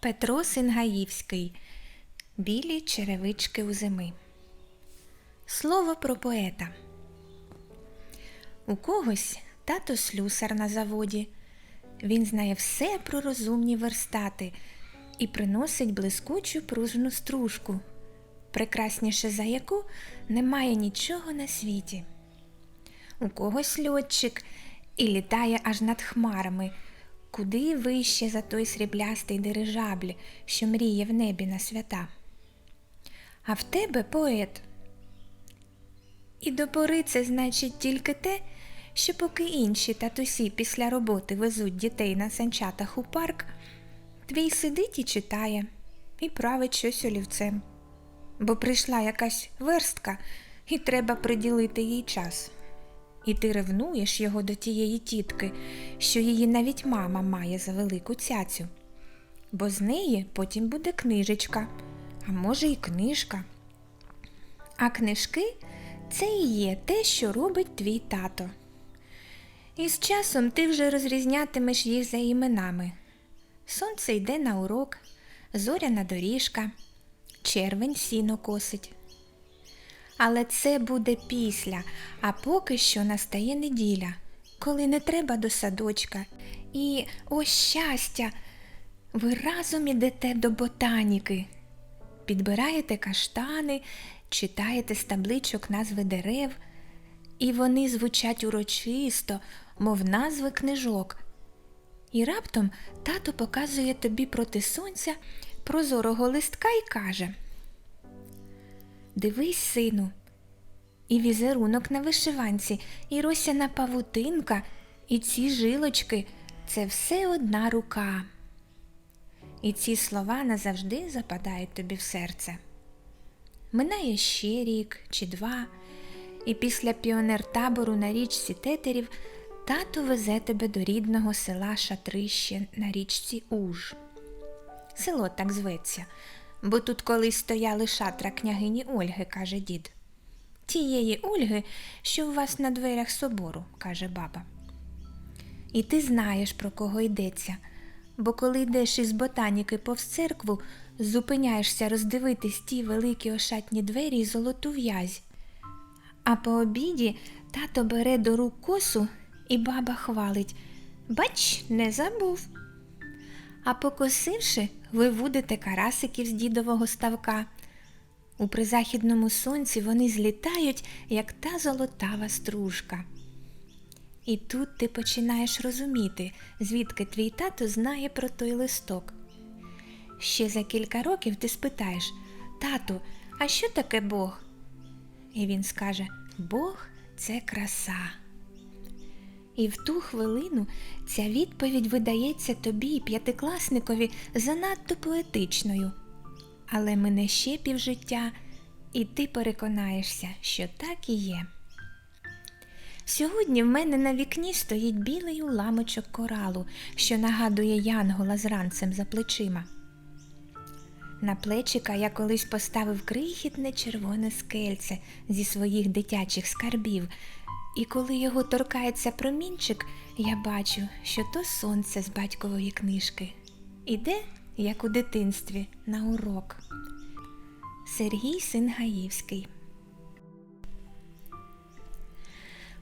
Петро Сингаївський. Білі черевички у зими. Слово про поета. У когось тато слюсар на заводі. Він знає все про розумні верстати і приносить блискучу пружну стружку, прекрасніше за яку немає нічого на світі. У когось льотчик і літає аж над хмарами, куди вище за той сріблястий дирижабль, що мріє в небі на свята. А в тебе поет. І до пори це значить тільки те, що поки інші татусі після роботи везуть дітей на санчатах у парк, твій сидить і читає, і править щось олівцем. Бо прийшла якась верстка, і треба приділити їй час. І ти ревнуєш його до тієї тітки, що її навіть мама має за велику цяцю. Бо з неї потім буде книжечка, а може й книжка. А книжки це і є те, що робить твій тато. І з часом ти вже розрізнятимеш їх за іменами. Сонце йде на урок, зоряна доріжка, червень сіно косить. Але це буде після, а поки що настає неділя, коли не треба до садочка. І ось щастя, ви разом ідете до ботаніки, підбираєте каштани, читаєте з табличок назви дерев, і вони звучать урочисто, мов назви книжок. І раптом тато показує тобі проти сонця прозорого листка і каже Дивись, сину, і візерунок на вишиванці, і росяна павутинка, і ці жилочки це все одна рука. І ці слова назавжди западають тобі в серце. Минає ще рік чи два, і після піонер-табору на річці тетерів тато везе тебе до рідного села Шатрище на річці Уж. Село так зветься, бо тут колись стояли шатра княгині Ольги, каже дід. Тієї Ольги, що у вас на дверях собору, каже баба. І ти знаєш, про кого йдеться, бо коли йдеш із ботаніки повз церкву, зупиняєшся роздивитись ті великі ошатні двері й золоту в'язь. А по обіді тато бере до рук косу і баба хвалить Бач, не забув. А покосивши, ви вудите карасиків з дідового ставка. У призахідному сонці вони злітають, як та золотава стружка. І тут ти починаєш розуміти, звідки твій тато знає про той листок. Ще за кілька років ти спитаєш Тату, а що таке Бог? І він скаже Бог це краса. І в ту хвилину ця відповідь видається тобі, п'ятикласникові, занадто поетичною. Але мине ще півжиття, і ти переконаєшся, що так і є. Сьогодні в мене на вікні стоїть білий уламочок коралу, що нагадує янгола з ранцем за плечима. На плечика я колись поставив крихітне червоне скельце зі своїх дитячих скарбів, і коли його торкається промінчик, я бачу, що то сонце з батькової книжки. Іде, як у дитинстві, на урок. Сергій Сингаївський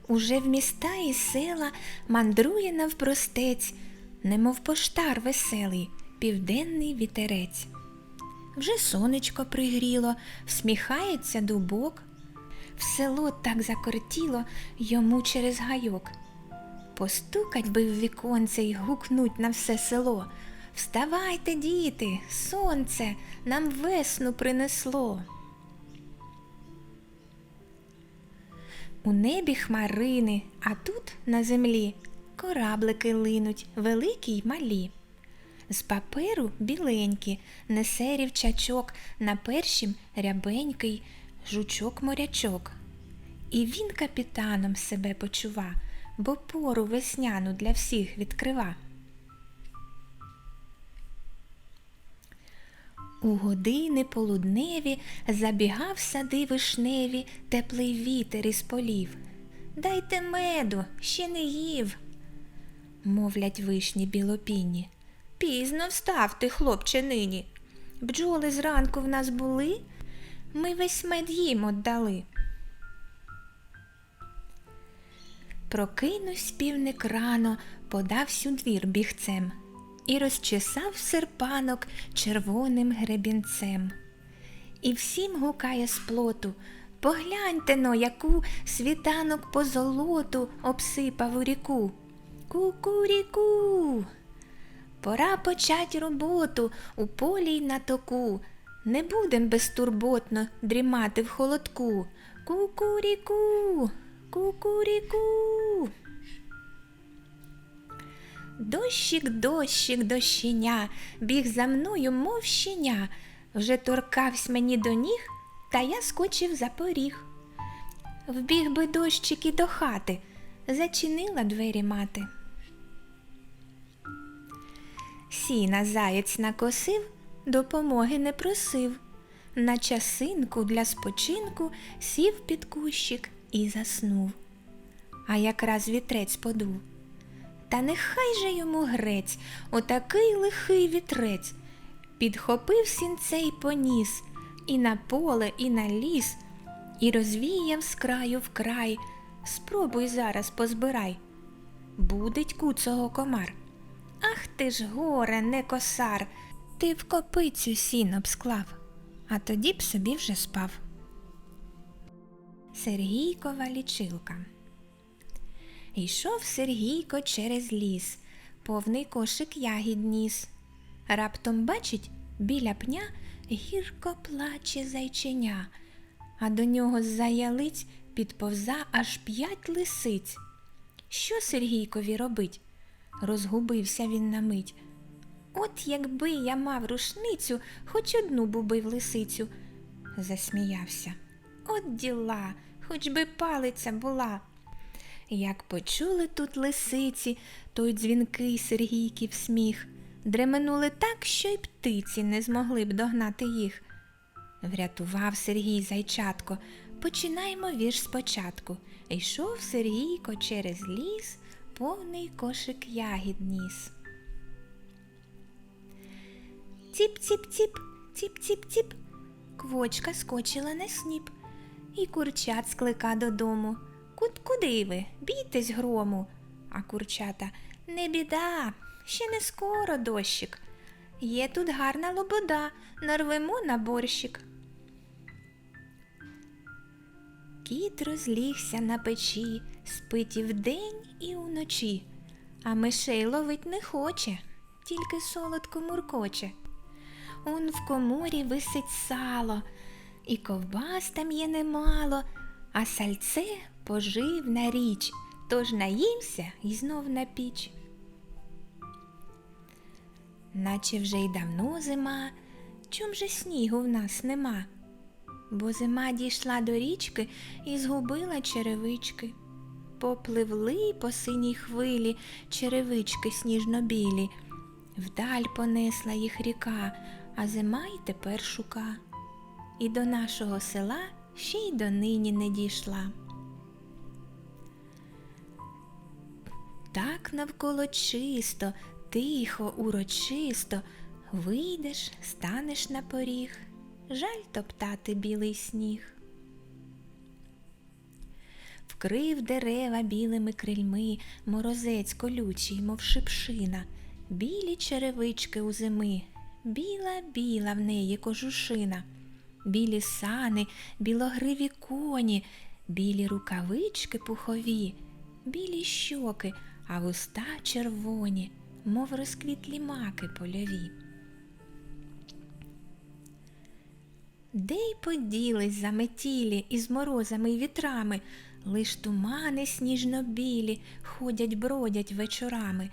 Уже в міста і села мандрує навпростець, немов поштар веселий, південний вітерець. Вже сонечко пригріло, всміхається дубок. В село так закортіло йому через гайок. Постукать би в віконце й гукнуть на все село. Вставайте, діти, сонце нам весну принесло. У небі хмарини, а тут на землі кораблики линуть, великі й малі. З паперу біленькі, несе рівчачок, на першім рябенький жучок-морячок. І він капітаном себе почува, бо пору весняну для всіх відкрива. У години полудневі забігав сади вишневі теплий вітер із полів. Дайте меду, ще не їв, мовлять вишні білопінні. Пізно встав ти, хлопче, нині. Бджоли зранку в нас були, ми весь мед їм отдали. Прокинусь півник рано, подавсь у двір бігцем і розчесав серпанок червоним гребінцем. І всім гукає з плоту Погляньте но, яку світанок по золоту обсипав у ріку. Ку-ку-ріку. Пора почать роботу у полі й на току. Не будем безтурботно дрімати в холодку. Ку-ку-ріку, ку-ку-ріку. Дощик, дощик, дощеня, біг за мною, мов щеня, вже торкавсь мені до ніг, та я скочив за поріг. Вбіг би дощик і до хати, зачинила двері мати. Сіна заєць накосив, допомоги не просив. На часинку для спочинку сів під кущик і заснув. А якраз вітрець подув. Та нехай же йому грець, отакий лихий вітрець. Підхопив сінце й поніс, і на поле, і на ліс, і розвіяв з краю в край. Спробуй зараз позбирай. Будить куцого комар. Ах ти ж горе, не косар, ти в копицю сіно б склав, а тоді б собі вже спав. Сергійкова лічилка. Йшов Сергійко через ліс, повний кошик ягід ніс. Раптом бачить, біля пня гірко плаче зайченя, а до нього з-за ялиць підповза аж п'ять лисиць. Що Сергійкові робить? Розгубився він на мить. От якби я мав рушницю, хоч одну б убив лисицю, засміявся. От діла, хоч би палиця була. Як почули тут лисиці, той дзвінкий Сергійків сміх, дременули так, що й птиці не змогли б догнати їх. Врятував Сергій зайчатко, починаємо вірш спочатку. Йшов Сергійко через ліс, повний кошик ягід ніс. Ціп-ціп-ціп, ціп-ціп-ціп, квочка скочила на сніп, і курчат склика додому. Куд куди ви? Бійтесь грому. А курчата не біда, ще не скоро дощик. Є тут гарна лобода, нарвемо на борщик. Кіт розлігся на печі, спить і вдень, і уночі, а мишей ловить не хоче, тільки солодко муркоче. Он в коморі висить сало, і ковбас там є немало, а сальце поживна річ, тож наїмся і знов на піч. Наче вже й давно зима, чом же снігу в нас нема, бо зима дійшла до річки і згубила черевички. Попливли по синій хвилі черевички сніжно-білі, вдаль понесла їх ріка, а зима й тепер шука. І до нашого села ще й донині не дійшла. Так навколо чисто, тихо, урочисто, вийдеш, станеш на поріг, жаль топтати білий сніг. Вкрив дерева білими крильми, морозець колючий, мов шипшина, білі черевички у зими, біла, біла в неї кожушина, білі сани, білогриві коні, білі рукавички пухові, білі щоки, а вуста червоні, мов розквітлі маки польові. Де й поділись заметілі із морозами й вітрами, лиш тумани сніжно-білі ходять бродять вечорами,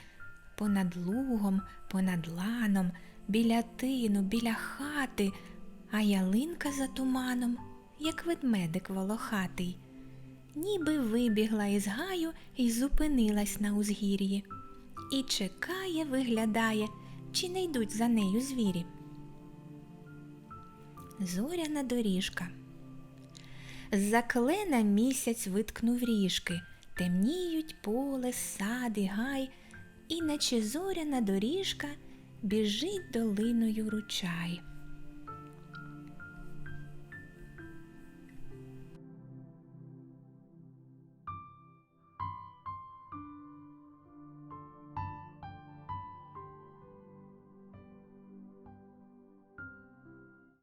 понад лугом, понад ланом, біля тину, біля хати, а ялинка за туманом, як ведмедик волохатий, ніби вибігла із гаю і зупинилась на узгір'ї. І чекає, виглядає, чи не йдуть за нею звірі. Зоряна доріжка. З-за клена місяць виткнув ріжки, темніють поле, сади, гай, і наче зоряна доріжка біжить долиною ручай.